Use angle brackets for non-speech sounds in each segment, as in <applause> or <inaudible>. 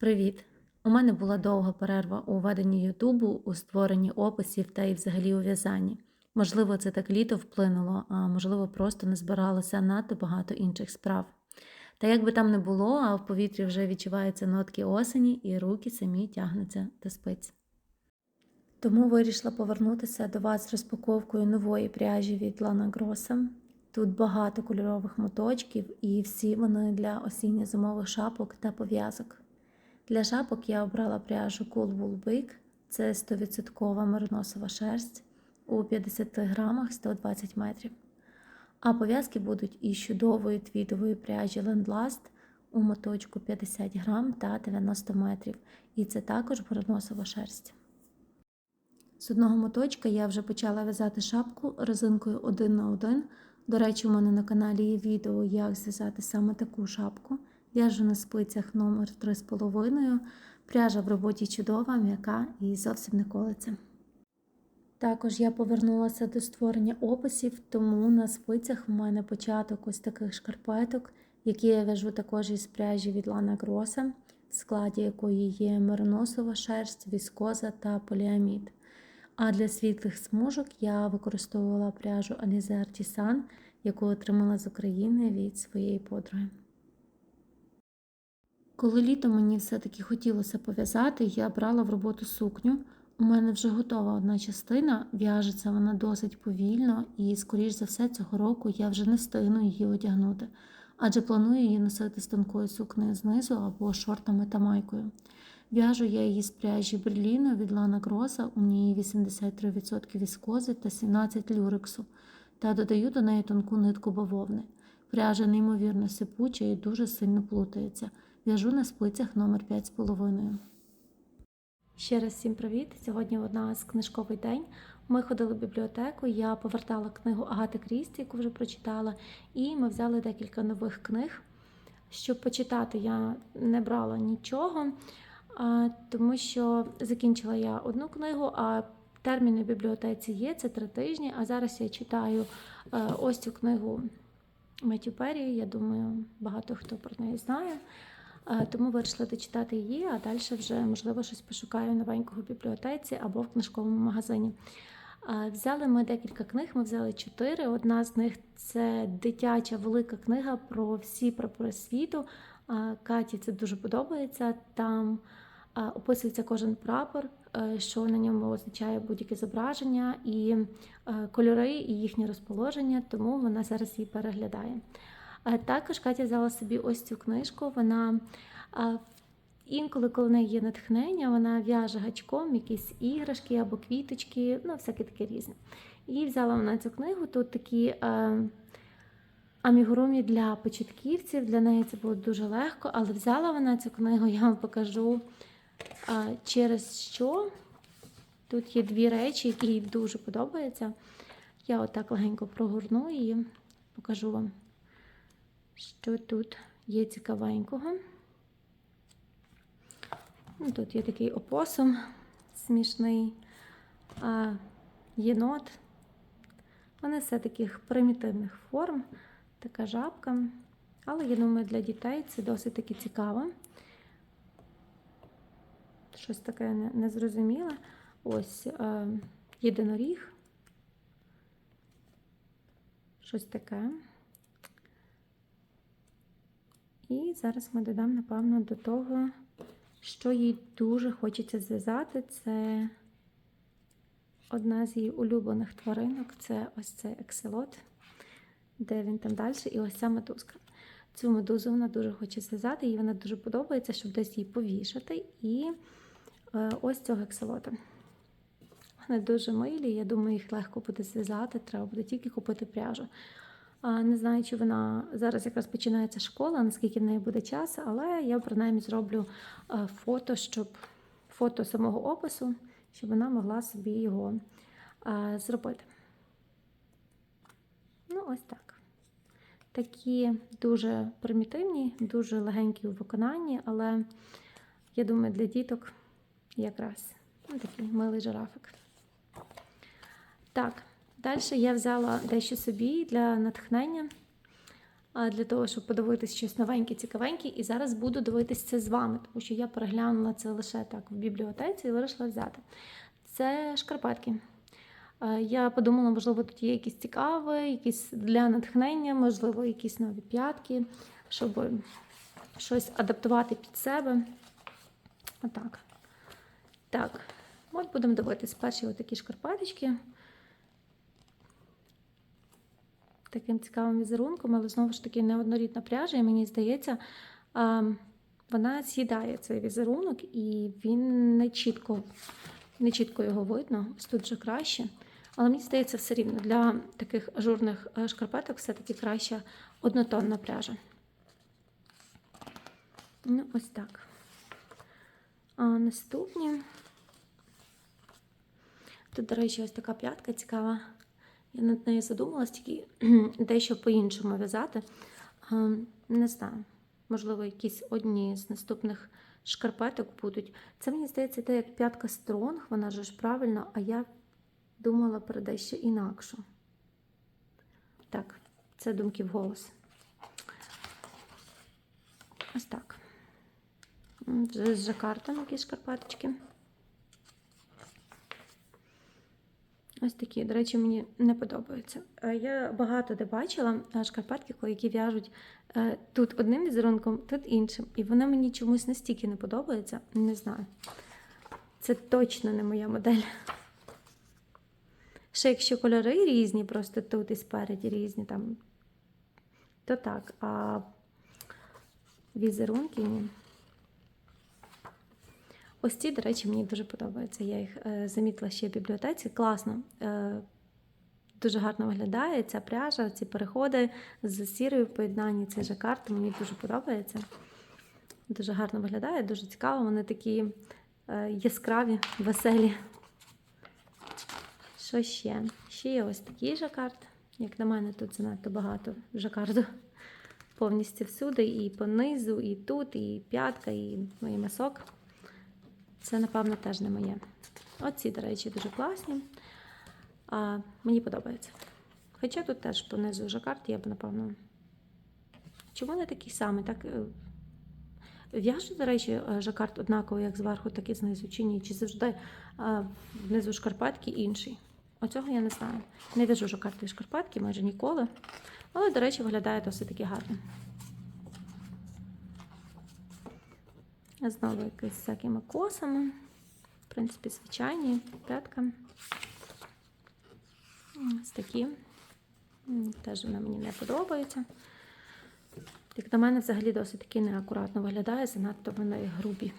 Привіт! У мене була довга перерва у веденні Ютубу, у створенні описів та й взагалі у в'язанні. Можливо, це так літо вплинуло, а можливо, просто не збиралося надто багато інших справ. Та як би там не було, а в повітрі вже відчуваються нотки осені, і руки самі тягнуться до спиць. Тому вирішила повернутися до вас з розпаковкою нової пряжі від Lana Grossa. Тут багато кольорових моточків, і всі вони для осінньо-зимових шапок та пов'язок. Для шапок я обрала пряжу Cool Wool Big. Це 100% мериносова шерсть у 50 грамах 120 метрів. А пов'язки будуть із чудової твідової пряжі Land Last у моточку 50 грам та 90 метрів. І це також мериносова шерсть. З одного моточка я вже почала в'язати шапку резинкою 1 на 1. До речі, у мене на каналі є відео, як зв'язати саме таку шапку. В'яжу на спицях номер 3,5. Пряжа в роботі чудова, м'яка і зовсім не колиться. Також я повернулася до створення описів, тому на спицях в мене початок ось таких шкарпеток, які я в'яжу також із пряжі від Lana Grossa, в складі якої є мериносова шерсть, віскоза та поліамід. А для світлих смужок я використовувала пряжу Alize Artisan, яку отримала з України від своєї подруги. Коли літом мені все-таки хотілося пов'язати, я брала в роботу сукню. У мене вже готова одна частина, в'яжеться вона досить повільно, і, скоріш за все, цього року я вже не встигну її одягнути, адже планую її носити з тонкою сукнею знизу або шортами та майкою. В'яжу я її з пряжі Берліно від Lana Grossa, у ній 83% віскози та 17 люрексу, та додаю до неї тонку нитку бавовни. Пряжа неймовірно сипуча і дуже сильно плутається. В'яжу на спицях номер 5,5. Ще раз всім привіт! Сьогодні у нас книжковий день. Ми ходили в бібліотеку, я повертала книгу Агати Крісті, яку вже прочитала, і ми взяли декілька нових книг. Щоб почитати, я не брала нічого, тому що закінчила я одну книгу, а терміни в бібліотеці є, це три тижні. А зараз я читаю ось цю книгу Меттю Перрі. Я думаю, багато хто про неї знає. Тому вирішила дочитати її, а далі вже, можливо, щось пошукаю новенького в бібліотеці або в книжковому магазині. Взяли ми декілька книг, ми взяли чотири. Одна з них це дитяча велика книга про всі прапори світу. Каті це дуже подобається. Там описується кожен прапор, що на ньому означає будь-яке зображення, і кольори, і їхнє розположення, тому вона зараз її переглядає. Також Катя взяла собі ось цю книжку. Вона інколи, коли в неї є натхнення, вона в'яже гачком якісь іграшки або квіточки, ну, всяке таке різне. І взяла вона цю книгу. Тут такі амігурумі для початківців. Для неї це було дуже легко, але взяла вона цю книгу, я вам покажу через що. Тут є дві речі, які їй дуже подобаються. Я отак легенько прогорну і покажу вам що тут є цікавенького. Ну, тут є такий опосум смішний а, єнот. Вони все таких примітивних форм, така жабка. Але, я думаю, для дітей це досить таки цікаво. Щось таке незрозуміле. Ось єдиноріг. Щось таке. І зараз ми додамо, напевно, до того, що їй дуже хочеться зв'язати. Це одна з її улюблених тваринок це ось цей екселот, де він там далі, і ось ця медузка. Цю медузу вона дуже хоче зв'язати, їй вона дуже подобається, щоб десь її повішати. І е, ось цього екселота. Вони дуже милі, я думаю, їх легко буде зв'язати, треба буде тільки купити пряжу. Не знаю, чи вона зараз якраз починається школа, наскільки в неї буде час, але я принаймні зроблю фото, щоб фото самого опису, щоб вона могла собі його зробити. Ну, ось так. Такі дуже примітивні, дуже легенькі у виконанні, але я думаю, для діток якраз ну, такий милий жирафик. Так. Далі я взяла дещо собі для натхнення. для того, щоб подивитись щось новеньке, цікавеньке. І зараз буду дивитись це з вами, тому що я переглянула це лише так в бібліотеці і вирішила взяти. Це шкарпетки. Е, Я подумала, можливо, тут є якісь цікаві, якісь для натхнення, можливо, якісь нові п'ятки, щоб щось адаптувати під себе. Отак. Так, от будемо дивитись перші отакі шкарпеточки. Таким цікавим візерунком, але знову ж таки неоднорідна пряжа, і мені здається, вона з'їдає цей візерунок, і він не чітко, не чітко його видно. Ось тут вже краще. Але мені здається, все рівно для таких ажурних е, шкарпеток все-таки краща однотонна пряжа. Ну, ось так. А наступні. Тут, до речі, ось така п'ятка цікава. Я над нею задумалась, тільки <clears throat> дещо по-іншому в'язати. Не знаю. Можливо, якісь одні з наступних шкарпеток будуть. Це мені здається, те як п'ятка стронг, вона ж правильно, а я думала про дещо інакшу. Так, це думки вголос. Ось так. Вже з жакартом якісь шкарпеточки. Ось такі, до речі, мені не подобаються. Е, Я багато де бачила е, шкарпетки, які в'яжуть е, тут одним візерунком, тут іншим. І вона мені чомусь настільки не подобається. Не знаю. Це точно не моя модель. Ще якщо кольори різні, просто тут і спереді різні, там, то так. А візерунки ні. Ось ці, до речі, мені дуже подобаються. Я їх е, замітила ще в бібліотеці. Класно. Е, дуже гарно виглядає ця пряжа, ці переходи з сірою в поєднанні, цей жакард мені дуже подобається. Дуже гарно виглядає, дуже цікаво. Вони такі е, яскраві, веселі. Що ще? Ще є ось такий жакард. Як на мене, тут занадто багато жакарду. Повністю всюди, і по низу, і тут, і п'ятка, і, ну, і мисок. Це, напевно, теж не моє. Оці, до речі, дуже класні. А, мені подобається. Хоча тут теж понизу жакард, я б, напевно. Чому не такий самий? Так, е, В'яжу, до речі, е, жакард однаково, як зверху, так і знизу, чи ні? Чи завжди а, внизу шкарпетки інший? Оцього я не знаю. Не в'яжу жакардові шкарпетки майже ніколи. Але, до речі, виглядає досить таки гарно. Знову якісь всякими косами. В принципі, звичайні п'ятка. Ось такі. Теж вона мені не подобається. Як на мене, взагалі досить таки неакуратно виглядає, занадто вони грубі.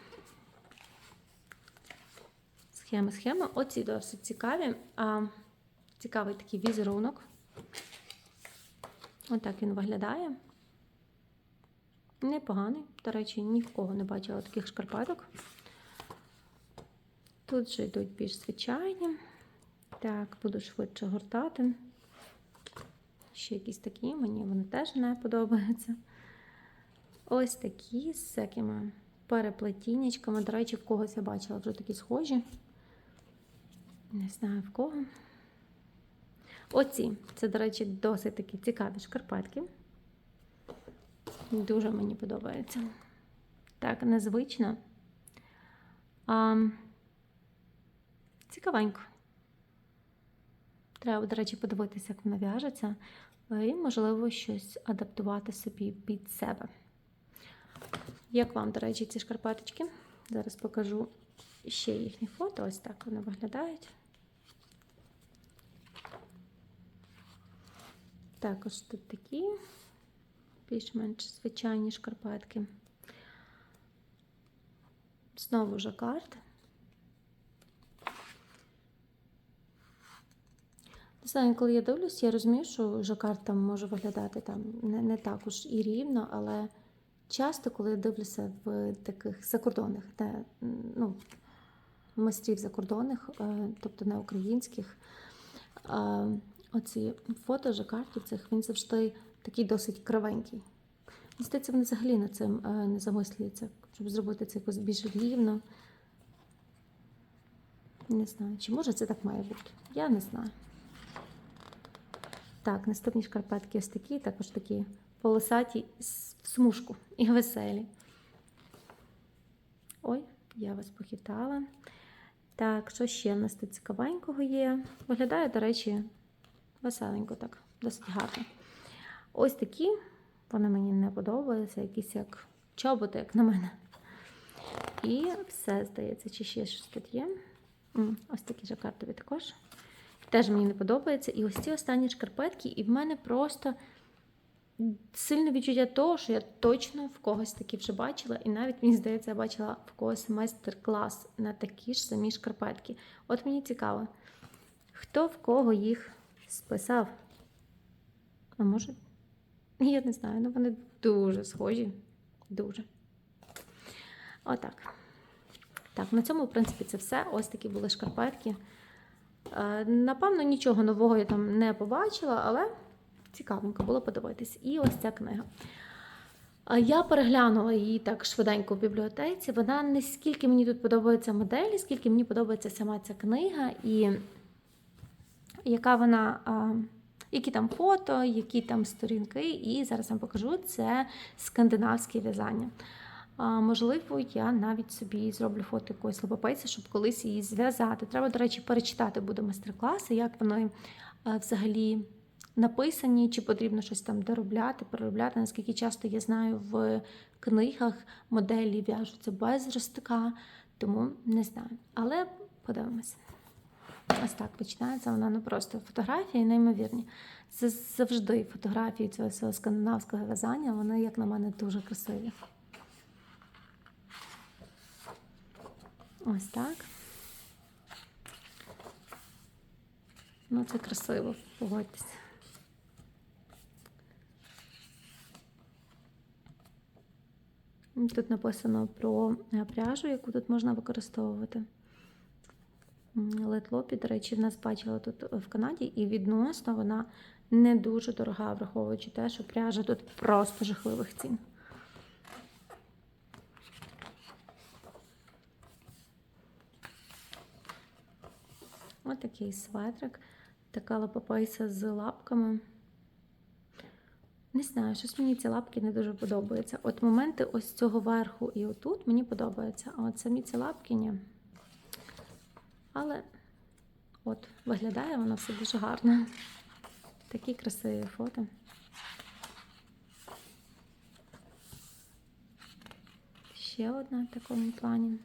Схеми, схеми. Оці досить цікаві. А, цікавий такий візерунок. Отак він виглядає. Непоганий. До речі, ні в кого не бачила таких шкарпеток. Тут же йдуть більш звичайні. Так, буду швидше гортати. Ще якісь такі, мені вони теж не подобаються. Ось такі з всякими переплетіннячками. До речі, в когось я бачила вже такі схожі. Не знаю в кого. Оці, це, до речі, досить такі цікаві шкарпетки. Дуже мені подобається. Так, незвично. А, цікавенько. Треба, до речі, подивитися, як вона в'яжеться, і, можливо, щось адаптувати собі під себе. Як вам, до речі, ці шкарпеточки? Зараз покажу ще їхні фото. Ось так вони виглядають. Також тут такі більш-менш звичайні шкарпетки. Знову жакард. Не знаю, коли я дивлюсь, я розумію, що жакард там може виглядати там не, не також і рівно, але часто, коли я дивлюся в таких закордонних, де, ну, майстрів закордонних, е, тобто не українських, е, оці фото жакардів цих, він завжди такий досить кривенький. Мені здається, вони взагалі над цим е, не замислюються, щоб зробити це якось більш рівно. Не знаю, чи може це так має бути? Я не знаю. Так, наступні шкарпетки ось такі, також такі полосаті в смужку і веселі. Ой, я вас похитала. Так, що ще в нас тут цікавенького є? Виглядає, до речі, веселенько так, досить гарно. Ось такі, вони мені не подобаються, якісь як чоботи, як на мене. І все, здається, чи ще щось тут є. Ось такі жакартові також. Теж мені не подобається. І ось ці останні шкарпетки, і в мене просто сильне відчуття того, що я точно в когось такі вже бачила, і навіть мені здається, я бачила в когось майстер-клас на такі ж самі шкарпетки. От мені цікаво, хто в кого їх списав? А може? Я не знаю, ну вони дуже схожі. Дуже. Отак. Так, на цьому, в принципі, це все. Ось такі були шкарпетки. Е, Напевно, нічого нового я там не побачила, але цікавенько було подивитись. І ось ця книга. Я переглянула її так швиденько в бібліотеці. Вона не скільки мені тут подобаються моделі, скільки мені подобається сама ця книга, і яка вона, а, які там фото, які там сторінки. І зараз вам покажу це скандинавське в'язання. Можливо, я навіть собі зроблю фото якоїсь лопопиці, щоб колись її зв'язати. Треба, до речі, перечитати буде майстер-класи, як вони а, взагалі написані, чи потрібно щось там доробляти, переробляти. Наскільки часто я знаю, в книгах моделі в'яжуться без ростика, тому не знаю. Але подивимося. Ось так починається вона ну просто фотографії неймовірні. Це завжди фотографії цього всього скандинавського в'язання, вони, як на мене, дуже красиві. Ось так. Ну, це красиво, погодьтесь. Тут написано про пряжу, яку тут можна використовувати. Летлопі, до речі, в нас бачила тут в Канаді, і відносно вона не дуже дорога, враховуючи те, що пряжа тут просто жахливих цін. Ось такий светрик, така лапопайса з лапками. Не знаю, щось мені ці лапки не дуже подобаються. От моменти ось цього верху і отут мені подобаються, а от самі ці лапки ні. Але от виглядає воно все дуже гарно. Такі красиві фото. Ще одна в такому плані.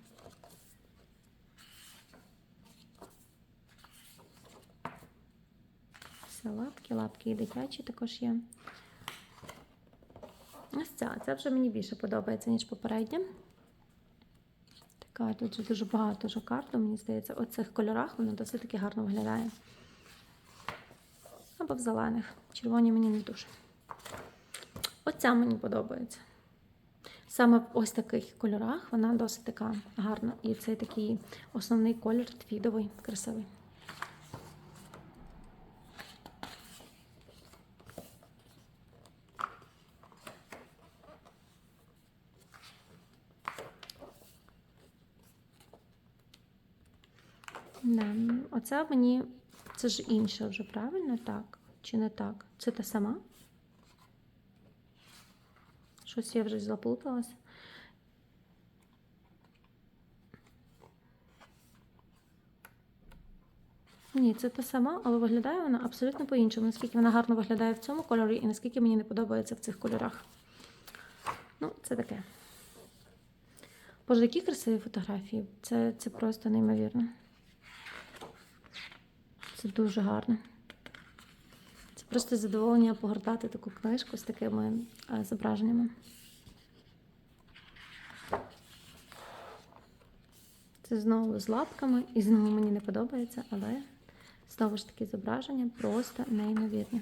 Все лапки, лапки і дитячі також є. Ось ця, це вже мені більше подобається, ніж попередня. Така тут же дуже багато жакарду, мені здається, у цих кольорах вона досить таки гарно виглядає. Або в зелених. Червоні мені не дуже. Оця мені подобається. Саме в ось таких кольорах вона досить така гарна. І цей такий основний колір твідовий, красивий. Оце мені. Це ж інша вже, правильно? Так? Чи не так? Це та сама? Щось я вже заплуталась. Ні, це та сама, але виглядає вона абсолютно по-іншому. Наскільки вона гарно виглядає в цьому кольорі і наскільки мені не подобається в цих кольорах. Ну, це таке. Боже, які красиві фотографії. Це, це просто неймовірно. Це дуже гарно. Це просто задоволення погортати таку книжку з такими е, зображеннями. Це знову з лапками, і знову мені не подобається, але знову ж таки зображення просто неймовірні.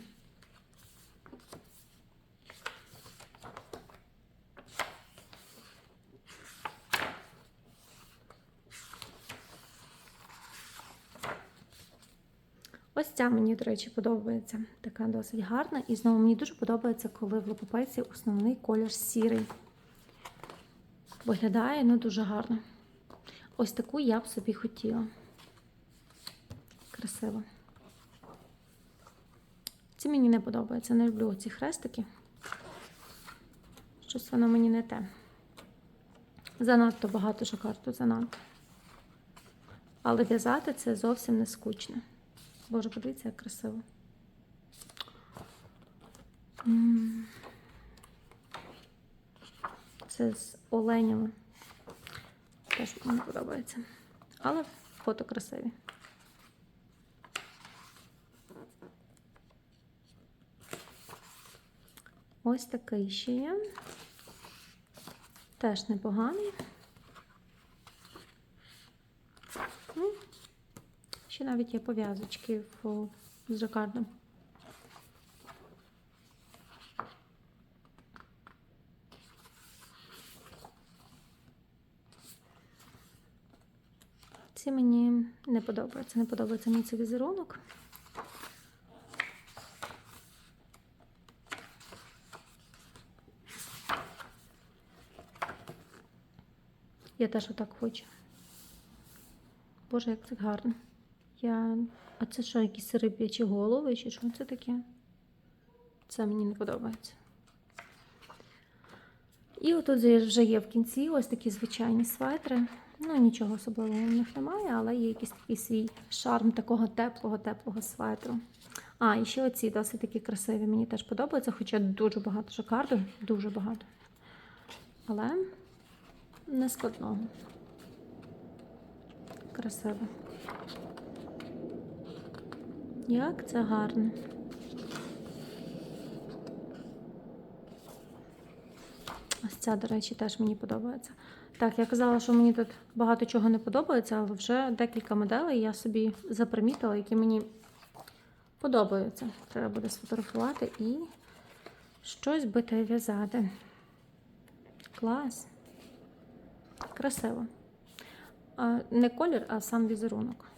Ця мені, до речі, подобається. Така досить гарна. І знову мені дуже подобається, коли в лопопейці основний колір сірий. Виглядає ну, дуже гарно. Ось таку я б собі хотіла. Красиво. Ці мені не подобаються. Не люблю ці хрестики. Щось воно мені не те. Занадто багато жакарту, занадто. Але в'язати це зовсім не скучно. Боже, подивіться, як красиво. Це з оленями. Теж мені подобається. Але фото красиві. Ось такий ще є. Теж непоганий. Ще навіть є пов'язочки в- жакардом. Ці мені не подобаються. Не подобається мені цей візерунок. Я теж отак хочу. Боже, як це гарно. Я... А це що, якісь риб'ячі голови, чи що це таке? Це мені не подобається. І отут вже є в кінці ось такі звичайні светри. Ну, нічого особливого в них немає, але є якийсь такий свій шарм такого теплого, теплого светру. А, і ще оці досить такі красиві. Мені теж подобаються, хоча дуже багато жакарду, дуже багато. Але не складного. Красиво. Як це гарно. Ось ця, до речі, теж мені подобається. Так, я казала, що мені тут багато чого не подобається, але вже декілька моделей я собі запримітила, які мені подобаються. Треба буде сфотографувати і щось би та й в'язати. Клас. Красиво. Не колір, а сам візерунок.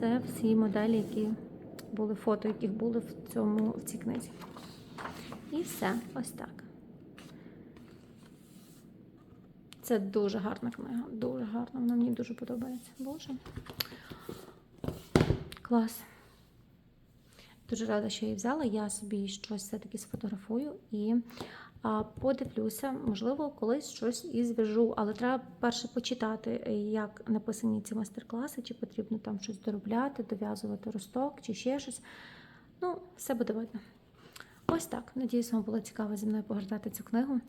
Це всі моделі, які були фото, яких були в цьому в цій книзі. І все, ось так. Це дуже гарна книга, дуже гарна. Вона мені дуже подобається. Боже. Клас. Дуже рада, що її взяла. Я собі щось все-таки сфотографую і подивлюся, можливо, колись щось і зв'яжу. Але треба перше почитати, як написані ці майстер-класи, чи потрібно там щось доробляти, дов'язувати росток, чи ще щось. Ну, все буде видно. Ось так. Надіюсь, вам було цікаво зі мною погортати цю книгу.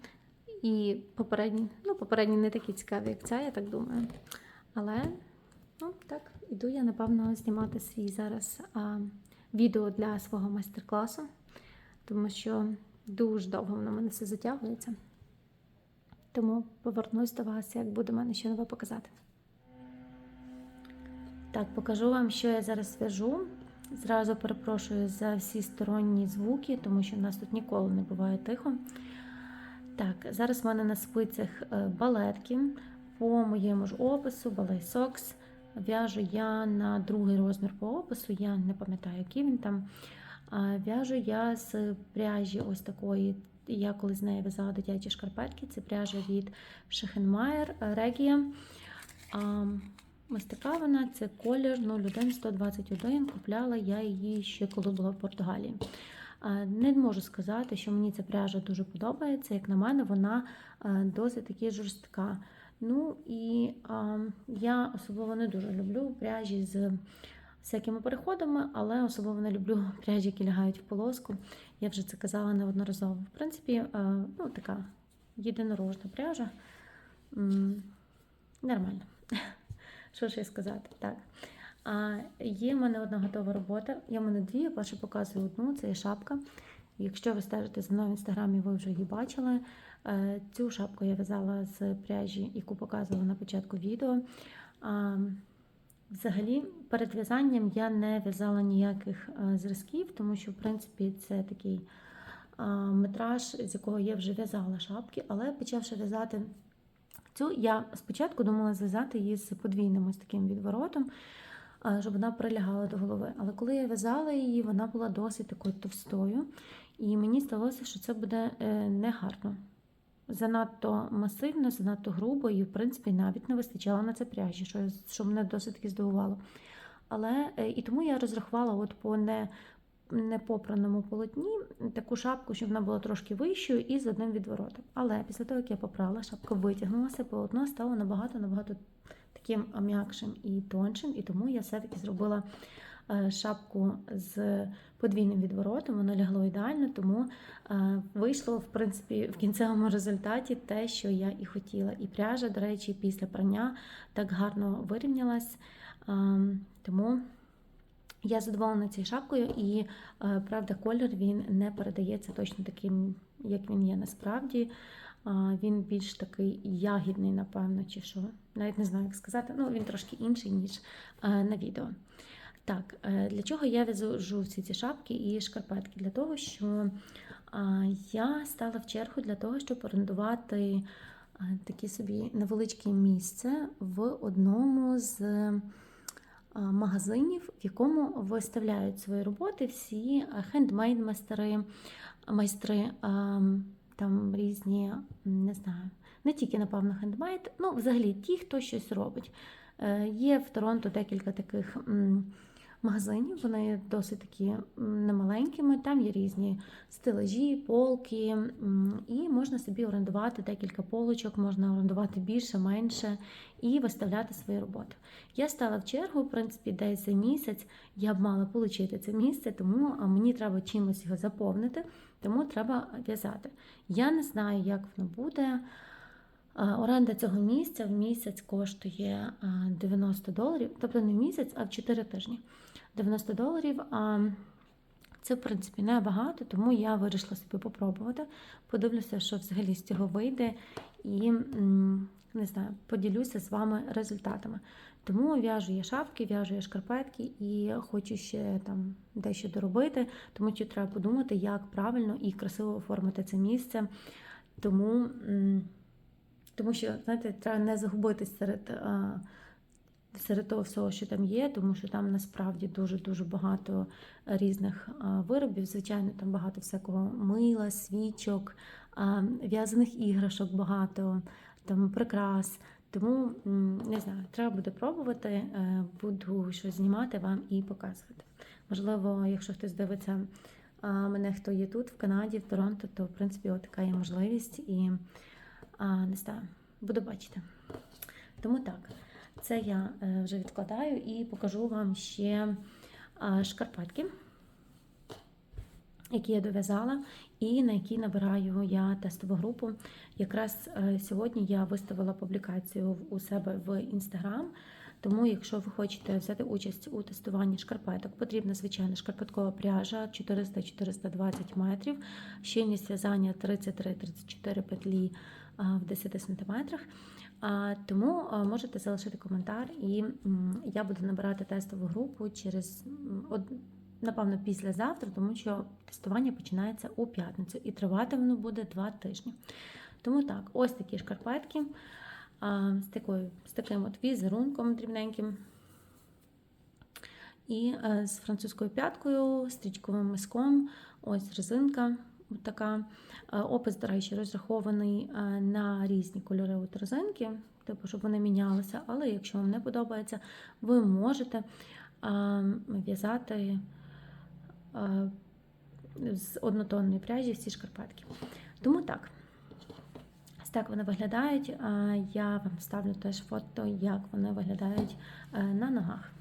І попередні, ну, попередні не такі цікаві, як ця, я так думаю. Але, ну, так, іду я, напевно, знімати свій зараз а, відео для свого майстер-класу, тому що дуже довго воно в мене все затягується. Тому повернусь до вас, як буде мене ще нове показати. Так, покажу вам, що я зараз в'яжу. Зразу перепрошую за всі сторонні звуки, тому що в нас тут ніколи не буває тихо. Так, зараз в мене на спицях е, балетки. По моєму ж опису, балет сокс. В'яжу я на другий розмір по опису, я не пам'ятаю, який він там. В'яжу я з пряжі ось такої. Я коли з нею в'язала дитячі шкарпетки. Це пряжа від Шехенмайер Регія. Ось така вона, це колір 01121. Купляла я її ще коли була в Португалії. Не можу сказати, що мені ця пряжа дуже подобається. Як на мене, вона досить таки жорстка. Ну і я особливо не дуже люблю пряжі з всякими переходами, але особливо не люблю <laughs> пряжі, які лягають в полоску. Я вже це казала неодноразово. В принципі, ну, така єдинорожна пряжа. Нормально. <laughs> Що ж я сказати? Так. А, Є в мене одна готова робота. Є в мене дві, я перше показую одну, це є шапка. Якщо ви стежите за мною в інстаграмі, ви вже її бачили. Е, Цю шапку я в'язала з пряжі, яку показувала на початку відео. Взагалі, перед в'язанням я не в'язала ніяких е, зразків, тому що, в принципі, це такий метраж, з якого я вже в'язала шапки, але почавши в'язати цю, я спочатку думала зв'язати її з подвійним ось таким відворотом, щоб вона прилягала до голови. Але коли я в'язала її, вона була досить такою товстою, і мені здалося, що це буде е, негарно. Занадто масивно, занадто грубо, і, в принципі, навіть не вистачало на це пряжі, що, що мене досить таки здивувало. Але е, і тому я розрахувала от по не, непопраному полотні таку шапку, щоб вона була трошки вищою і з одним відворотом. Але після того, як я попрала, шапка витягнулася, полотно стало набагато-набагато таким м'якшим і тоншим, і тому я все-таки зробила шапку з подвійним відворотом, воно лягло ідеально, тому е, вийшло в принципі в кінцевому результаті те, що я і хотіла. І пряжа, до речі, після прання так гарно вирівнялась. Е, Тому я задоволена цією шапкою, і е, правда, колір він не передається точно таким, як він є насправді. Він більш такий ягідний, напевно, чи що. Навіть не знаю, як сказати. Ну, він трошки інший, ніж е, на відео. Так, е, для чого я в'яжу всі ці шапки і шкарпетки? Для того, що я стала в чергу для того, щоб орендувати е, таке собі невеличке місце в одному з е, магазинів, в якому виставляють свої роботи всі хендмейд майстри, там різні, не знаю, не тільки, напевно, хендмейд, ну, взагалі ті, хто щось робить. Є в Торонто декілька таких магазинів, вони досить такі немаленькими. Там є різні стелажі, полки, і можна собі орендувати декілька полочок, можна орендувати більше, менше і виставляти свої роботи. Я стала в чергу, в принципі, десь за місяць я б мала отримати це місце, тому мені треба чимось його заповнити, тому треба в'язати. Я не знаю, як воно буде. Оренда цього місця в місяць коштує 90 доларів, тобто не в місяць, а в 4 тижні. 90 доларів. А це, в принципі, небагато, тому я вирішила собі попробувати. Подивлюся, що взагалі з цього вийде, і не знаю, поділюся з вами результатами. Тому в'яжу я шапки, в'яжу я шкарпетки і хочу ще там дещо доробити, тому що треба подумати, як правильно і красиво оформити це місце. Тому. тому що, знаєте, треба не загубитись серед, серед того всього, що там є, тому що там насправді дуже-дуже багато різних виробів. Звичайно, там багато всякого мила, свічок, в'язаних іграшок багато, там прикрас. Тому не знаю, треба буде пробувати, е, буду щось знімати вам і показувати. Можливо, якщо хтось дивиться мене, хто є тут, в Канаді, в Торонто, то в принципі така є можливість і не знаю, буду бачити. Тому так, це я е, вже відкладаю і покажу вам ще а, шкарпетки, які я дов'язала, і на які набираю я тестову групу. Якраз е, сьогодні я виставила публікацію у себе в інстаграм. Тому, якщо ви хочете взяти участь у тестуванні шкарпеток, потрібна звичайна шкарпеткова пряжа 400-420 метрів, щільність в'язання 33-34 петлі в 10 сантиметрах. Тому можете залишити коментар, і я буду набирати тестову групу через напевно післязавтра, тому що тестування починається у п'ятницю і тривати воно буде два тижні. Тому так, ось такі шкарпетки з, такою, з таким от візерунком дрібненьким. І е, з французькою п'яткою, стрічковим миском, ось резинка така. Е, Опис, до речі, розрахований е, на різні кольори от резинки, типу, щоб вони мінялися. Але якщо вам не подобається, ви можете е, в'язати з однотонної пряжі всі шкарпетки. Тому так. Ось так вони виглядають. Я вам ставлю теж фото, як вони виглядають на ногах.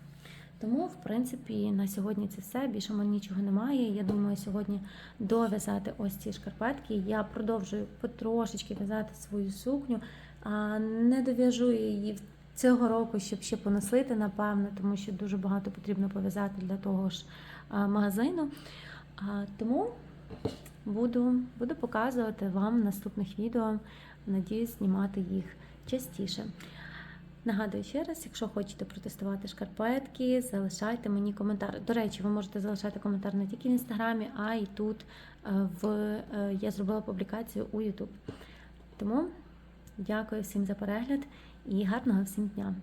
Тому, в принципі, на сьогодні це все. Більше мене нічого немає. Я думаю, сьогодні дов'язати ось ці шкарпетки. Я продовжую потрошечки в'язати свою сукню, а не дов'яжу її цього року, щоб ще поносити, напевно, тому що дуже багато потрібно пов'язати для того ж магазину. Тому буду, буду показувати вам наступних відео. Надіюсь, знімати їх частіше. Нагадую ще раз, якщо хочете протестувати шкарпетки, залишайте мені коментар. До речі, ви можете залишати коментар не тільки в інстаграмі, а й тут е, в е, я зробила публікацію у Ютуб. Тому дякую всім за перегляд і гарного всім дня!